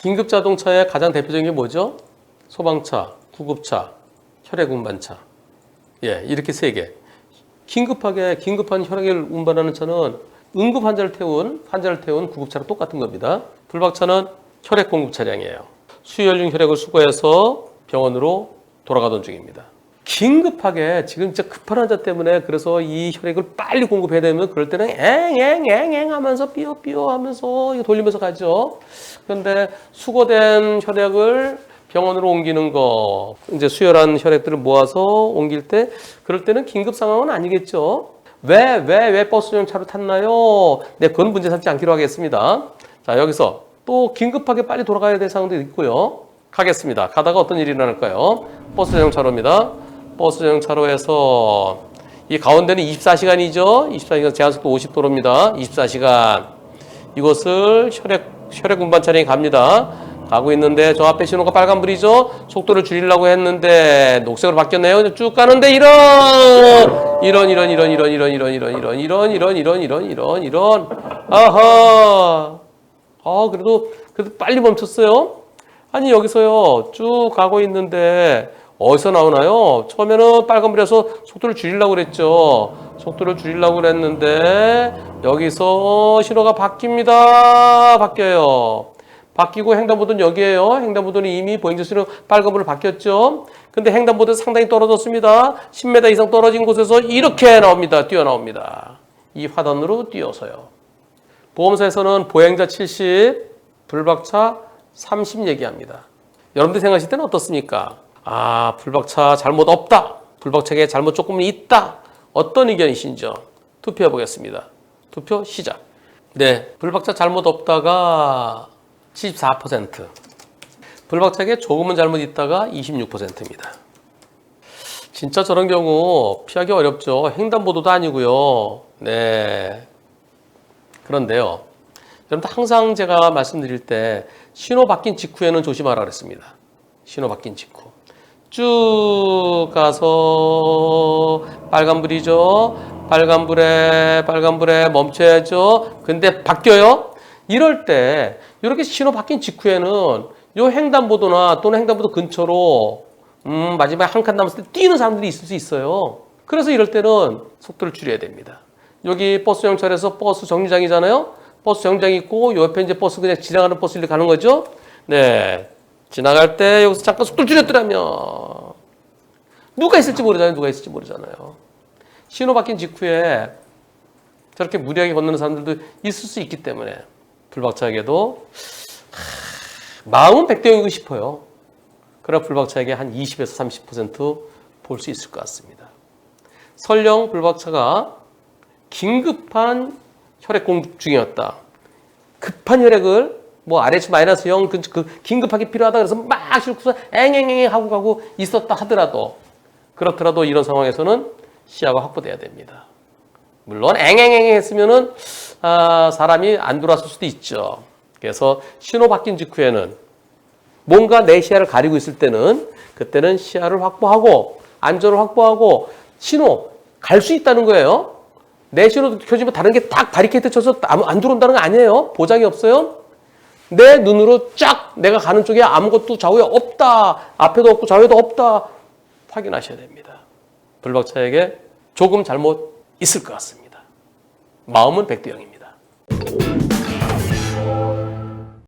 긴급 자동차의 가장 대표적인 게 뭐죠? 소방차, 구급차, 혈액 운반차. 예, 이렇게 세 개. 긴급하게 긴급한 혈액을 운반하는 차는 응급 환자를 태운 환자를 태운 구급차랑 똑같은 겁니다. 불박차는 혈액 공급 차량이에요. 수혈용 혈액을 수거해서 병원으로 돌아가던 중입니다. 긴급하게 지금 진짜 급한 환자 때문에 그래서 이 혈액을 빨리 공급해야 되면 그럴 때는 앵앵앵앵 하면서 삐어삐어 하면서 이거 돌리면서 가죠. 그런데 수거된 혈액을 병원으로 옮기는 거 이제 수혈한 혈액들을 모아서 옮길 때 그럴 때는 긴급 상황은 아니겠죠. 왜 왜 왜 버스용 차로 탔나요? 네, 그건 문제 삼지 않기로 하겠습니다. 자 여기서 또 긴급하게 빨리 돌아가야 될 상황도 있고요. 가겠습니다. 가다가 어떤 일이 일어날까요? 버스용 차로입니다. 버스용 차로에서 이 가운데는 24시간이죠. 24시간 제한속도 50도로입니다. 24시간. 이것을 혈액 혈액 운반 차량이 갑니다. 가고 있는데 저 앞에 신호가 빨간불이죠. 속도를 줄이려고 했는데 녹색으로 바뀌었네요. 쭉 가는데 이런 이런 이런 이런 이런 이런 이런 이런 이런 이런 이런 이런 이런 이런 이런 아하 아 그래도 그래도 빨리 멈췄어요. 아니 여기서요 쭉 가고 있는데 어디서 나오나요? 처음에는 빨간불에서 속도를 줄이려고 그랬죠. 속도를 줄이려고 그랬는데 여기서 신호가 바뀝니다. 바뀌어요. 바뀌고 횡단보도는 여기에요. 횡단보도는 이미 보행자 신호 빨간불로 바뀌었죠. 근데 횡단보도 상당히 떨어졌습니다. 10m 이상 떨어진 곳에서 이렇게 나옵니다. 뛰어나옵니다. 이 화단으로 뛰어서요. 보험사에서는 보행자 70, 불박차 30 얘기합니다. 여러분들 생각하실 때는 어떻습니까? 아, 불박차 잘못 없다. 불박차에 잘못 조금 있다. 어떤 의견이신지요? 투표해 보겠습니다. 투표 시작. 네, 불박차 잘못 없다가 74%. 불박차에 조금은 잘못 있다가 26%입니다. 진짜 저런 경우 피하기 어렵죠. 횡단보도도 아니고요. 네. 그런데요. 여러분 항상 제가 말씀드릴 때 신호 바뀐 직후에는 조심하라 그랬습니다. 신호 바뀐 직후. 쭉 가서 빨간불이죠. 빨간불에 빨간불에 멈춰야죠. 근데 바뀌어요. 이럴 때 이렇게 신호 바뀐 직후에는 요 횡단보도나 또는 횡단보도 근처로 음, 마지막에 한 칸 남았을 때 뛰는 사람들이 있을 수 있어요. 그래서 이럴 때는 속도를 줄여야 됩니다. 여기 버스 정차에서 버스 정류장이잖아요. 버스 정류장 있고 요 옆에 이제 버스 그냥 지나가는 버스를 가는 거죠. 네. 지나갈 때 여기서 잠깐 속도를 줄였더라면 누가 있을지 모르잖아요. 누가 있을지 모르잖아요. 신호 바뀐 직후에 저렇게 무리하게 건너는 사람들도 있을 수 있기 때문에 불박차에게도 하, 마음은 백대용이고 싶어요. 그러나 불박차에게 한 20에서 30%볼 수 있을 것 같습니다. 설령 불박차가 긴급한 혈액 공급 중이었다. 급한 혈액을 뭐 RH 마이너스 0, 그, 그 긴급하게 필요하다 그래서 막 싣고서 앵앵앵 하고 가고 있었다 하더라도 그렇더라도 이런 상황에서는 시야가 확보돼야 됩니다. 물론 앵앵앵 했으면은 아, 사람이 안 들어왔을 수도 있죠. 그래서 신호 바뀐 직후에는 뭔가 내 시야를 가리고 있을 때는 그때는 시야를 확보하고 안전을 확보하고 신호 갈 수 있다는 거예요. 내 신호 켜지면 다른 게 딱 바리케이트 쳐서 안 들어온다는 거 아니에요. 보장이 없어요. 내 눈으로 쫙 내가 가는 쪽에 아무것도 좌우에 없다. 앞에도 없고 좌우에도 없다. 확인하셔야 됩니다. 불박차에게 조금 잘못 있을 것 같습니다. 마음은 백대 영입니다.